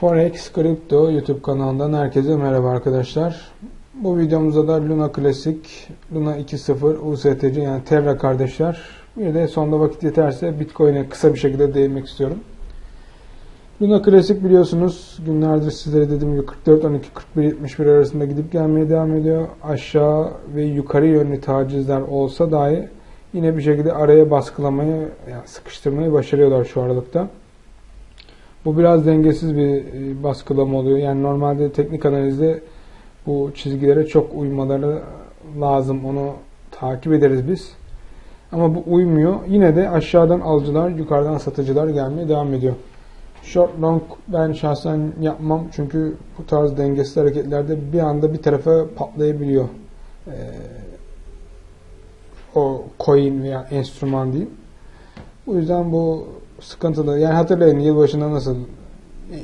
Forex Crypto YouTube kanalından herkese merhaba arkadaşlar. Bu videomuzda da Luna Classic, Luna 2.0, USTC yani Terra kardeşler. Bir de sonda vakit yeterse Bitcoin'e kısa bir şekilde değinmek istiyorum. Luna Classic biliyorsunuz günlerdir sizlere dediğim gibi 44 12 41 71 arasında gidip gelmeye devam ediyor. Aşağı ve yukarı yönlü tacizler olsa dahi yine bir şekilde araya baskılamayı, yani sıkıştırmayı başarıyorlar şu aralıkta. Bu biraz dengesiz bir e, baskılama oluyor. Yani normalde teknik analizde bu çizgilere çok uymaları lazım. Onu takip ederiz biz. Ama bu uymuyor. Yine de aşağıdan alıcılar, yukarıdan satıcılar gelmeye devam ediyor. Short long ben şahsen yapmam. Çünkü bu tarz dengesiz hareketlerde bir anda bir tarafa patlayabiliyor. Ee, o coin veya enstrüman diyeyim. Bu yüzden bu sıkıntılı. Yani hatırlayın yılbaşında nasıl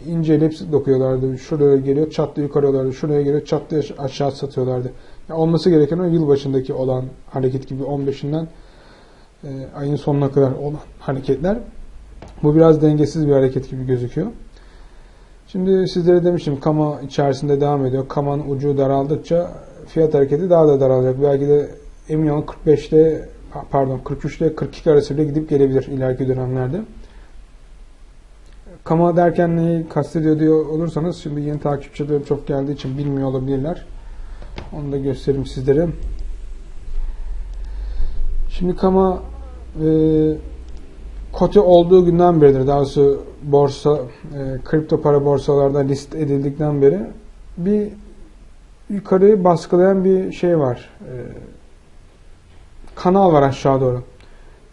inceleyip dokuyorlardı. Şuraya geliyor çatlı yukarı Şuraya geliyor çatlı aşağı satıyorlardı. Yani olması gereken o yılbaşındaki olan hareket gibi 15'inden e, ayın sonuna kadar olan hareketler. Bu biraz dengesiz bir hareket gibi gözüküyor. Şimdi sizlere demiştim kama içerisinde devam ediyor. Kamanın ucu daraldıkça fiyat hareketi daha da daralacak. Belki de emin olun 45'te pardon 43 ile 42 arası bile gidip gelebilir ileriki dönemlerde. Kama derken neyi kastediyor diyor olursanız şimdi yeni takipçilerim çok geldiği için bilmiyor olabilirler. Onu da göstereyim sizlere. Şimdi Kama e, kote olduğu günden beridir. Daha doğrusu borsa, e, kripto para borsalarda list edildikten beri bir yukarıyı baskılayan bir şey var. E, kanal var aşağı doğru.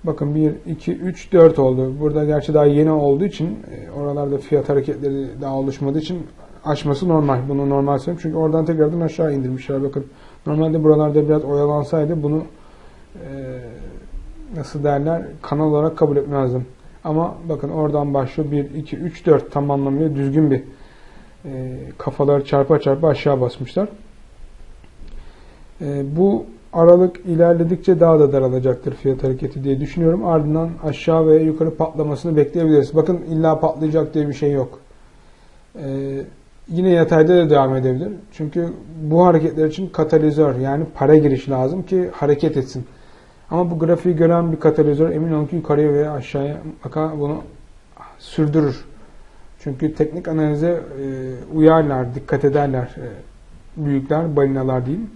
Bakın 1, 2, 3, 4 oldu. Burada gerçi daha yeni olduğu için e, oralarda fiyat hareketleri daha oluşmadığı için aşması normal. Bunu normal söyleyeyim. Çünkü oradan tekrardan aşağı indirmişler. Bakın normalde buralarda biraz oyalansaydı bunu e, nasıl derler kanal olarak kabul etmezdim. Ama bakın oradan başlıyor 1, 2, 3, 4 tam anlamıyla düzgün bir e, kafalar çarpa çarpa aşağı basmışlar. E, bu aralık ilerledikçe daha da daralacaktır fiyat hareketi diye düşünüyorum. Ardından aşağı ve yukarı patlamasını bekleyebiliriz. Bakın illa patlayacak diye bir şey yok. Ee, yine yatayda da devam edebilir. Çünkü bu hareketler için katalizör yani para giriş lazım ki hareket etsin. Ama bu grafiği gören bir katalizör emin olun ki yukarıya veya aşağıya mutlaka bunu sürdürür. Çünkü teknik analize e, uyarlar, dikkat ederler. E, büyükler, balinalar diyeyim.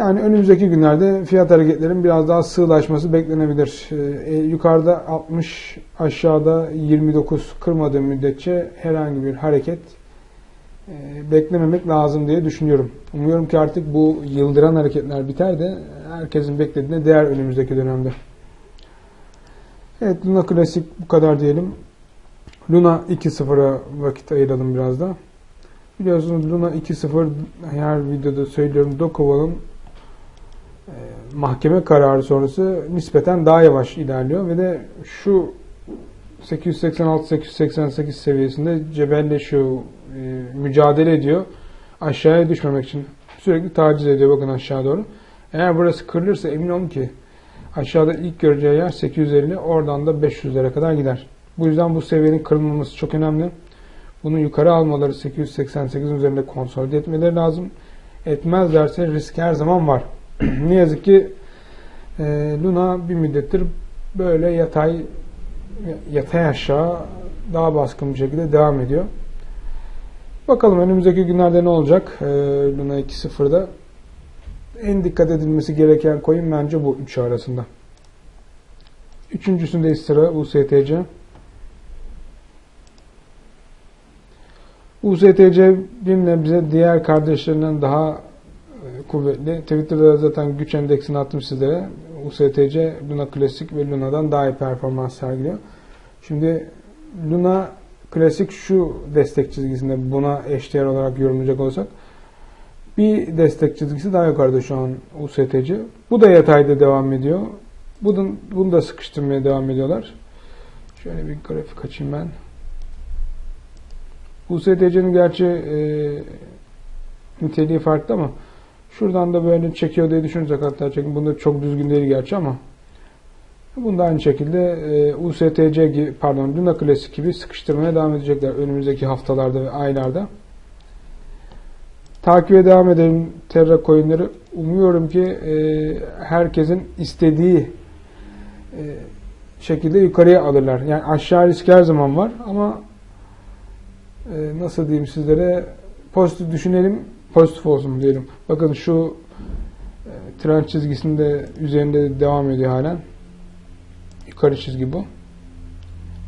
Yani önümüzdeki günlerde fiyat hareketlerin biraz daha sığlaşması beklenebilir. Ee, yukarıda 60, aşağıda 29 kırmadığı müddetçe herhangi bir hareket e, beklememek lazım diye düşünüyorum. Umuyorum ki artık bu yıldıran hareketler biter de herkesin beklediğine değer önümüzdeki dönemde. Evet Luna Klasik bu kadar diyelim. Luna 2.0'a vakit ayıralım biraz da. Biliyorsunuz Luna 2.0 her videoda söylüyorum Dokova'nın mahkeme kararı sonrası nispeten daha yavaş ilerliyor ve de şu 886-888 seviyesinde cebelleşiyor, e, mücadele ediyor. Aşağıya düşmemek için sürekli taciz ediyor bakın aşağı doğru. Eğer burası kırılırsa emin olun ki aşağıda ilk göreceği yer 850 oradan da 500'lere kadar gider. Bu yüzden bu seviyenin kırılmaması çok önemli. Bunu yukarı almaları 888 üzerinde konsolide etmeleri lazım. Etmezlerse risk her zaman var. ne yazık ki e, Luna bir müddettir böyle yatay yatay aşağı daha baskın bir şekilde devam ediyor. Bakalım önümüzdeki günlerde ne olacak e, Luna 2.0'da. En dikkat edilmesi gereken coin bence bu üçü arasında. Üçüncüsünde sıra USTC. USTC bir bize diğer kardeşlerinden daha kuvvetli. Twitter'da zaten güç endeksini attım sizlere. USTC, Luna Klasik ve Luna'dan daha iyi performans sergiliyor. Şimdi Luna Klasik şu destek çizgisinde buna eşdeğer olarak yorumlayacak olsak bir destek çizgisi daha yukarıda şu an USTC. Bu da yatayda devam ediyor. Bunu, bunu da sıkıştırmaya devam ediyorlar. Şöyle bir grafik açayım ben. USTC'nin gerçi e, niteliği farklı ama Şuradan da böyle çekiyor diye düşünürsek hatta çekin. Bunda çok düzgün değil gerçi ama Bunu da aynı şekilde e, USTC gibi, pardon Luna Classic gibi sıkıştırmaya devam edecekler önümüzdeki haftalarda ve aylarda. Takibe devam edelim Terra coinleri. Umuyorum ki e, herkesin istediği e, şekilde yukarıya alırlar. Yani aşağı risk her zaman var ama e, nasıl diyeyim sizlere pozitif düşünelim, pozitif olsun diyelim. Bakın şu e, trend çizgisinde üzerinde devam ediyor halen. Yukarı çizgi bu.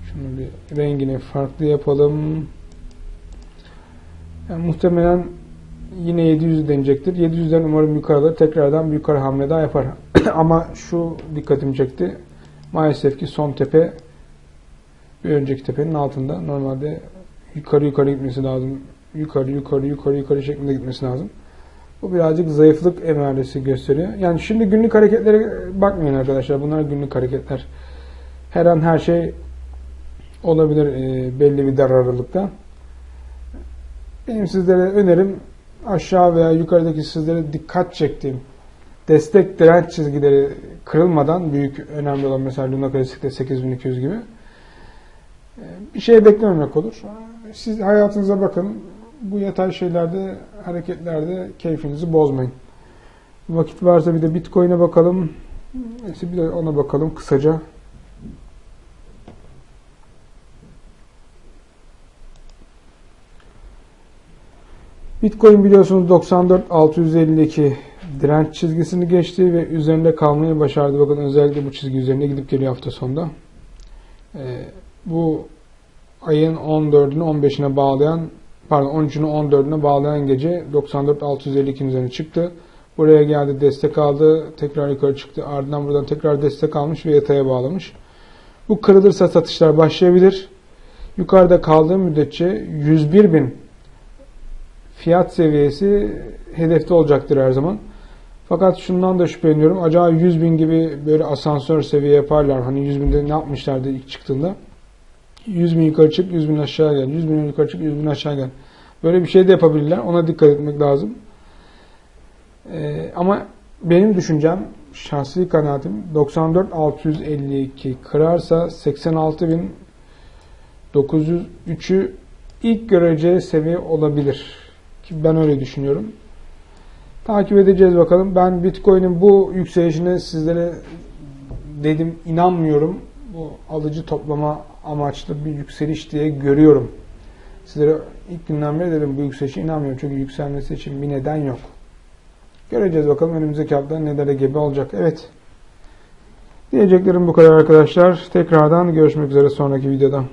Şunu bir rengini farklı yapalım. Yani muhtemelen yine 700 deneyecektir. 700'den umarım yukarıda tekrardan bir yukarı hamle daha yapar. Ama şu dikkatimi çekti. Maalesef ki son tepe bir önceki tepenin altında. Normalde yukarı yukarı gitmesi lazım. Yukarı yukarı yukarı yukarı şeklinde gitmesi lazım. Bu birazcık zayıflık emaresi gösteriyor. Yani şimdi günlük hareketlere bakmayın arkadaşlar. Bunlar günlük hareketler. Her an her şey olabilir e, belli bir dar aralıkta. Benim sizlere önerim aşağı veya yukarıdaki sizlere dikkat çektiğim destek direnç çizgileri kırılmadan büyük önemli olan mesela Luna Classic'te 8200 gibi e, bir şey beklememek olur. Siz hayatınıza bakın. Bu yatay şeylerde, hareketlerde keyfinizi bozmayın. Vakit varsa bir de Bitcoin'e bakalım. Neyse bir de ona bakalım kısaca. Bitcoin biliyorsunuz 94.652 direnç çizgisini geçti ve üzerinde kalmayı başardı. Bakın özellikle bu çizgi üzerine gidip geliyor hafta sonunda. Ee, bu ayın 14'ünü 15'ine bağlayan pardon 13'ünü 14'üne bağlayan gece 94.652'nin üzerine çıktı. Buraya geldi destek aldı. Tekrar yukarı çıktı. Ardından buradan tekrar destek almış ve yataya bağlamış. Bu kırılırsa satışlar başlayabilir. Yukarıda kaldığı müddetçe 101 bin fiyat seviyesi hedefte olacaktır her zaman. Fakat şundan da şüpheleniyorum. Acaba 100 bin gibi böyle asansör seviye yaparlar. Hani 100 binde ne yapmışlardı ilk çıktığında? 100 bin yukarı çık, 100 bin aşağı gel. 100 bin yukarı çık, 100 bin aşağı gel. Böyle bir şey de yapabilirler. Ona dikkat etmek lazım. Ee, ama benim düşüncem, şahsi kanaatim 94.652 kırarsa 86.903'ü ilk göreceği seviye olabilir. Ki ben öyle düşünüyorum. Takip edeceğiz bakalım. Ben Bitcoin'in bu yükselişine sizlere dedim inanmıyorum. Bu alıcı toplama amaçlı bir yükseliş diye görüyorum. Sizlere ilk günden beri dedim bu yükselişe inanmıyorum. Çünkü yükselmesi için bir neden yok. Göreceğiz bakalım önümüzdeki hafta nelere gebe olacak. Evet. Diyeceklerim bu kadar arkadaşlar. Tekrardan görüşmek üzere sonraki videoda.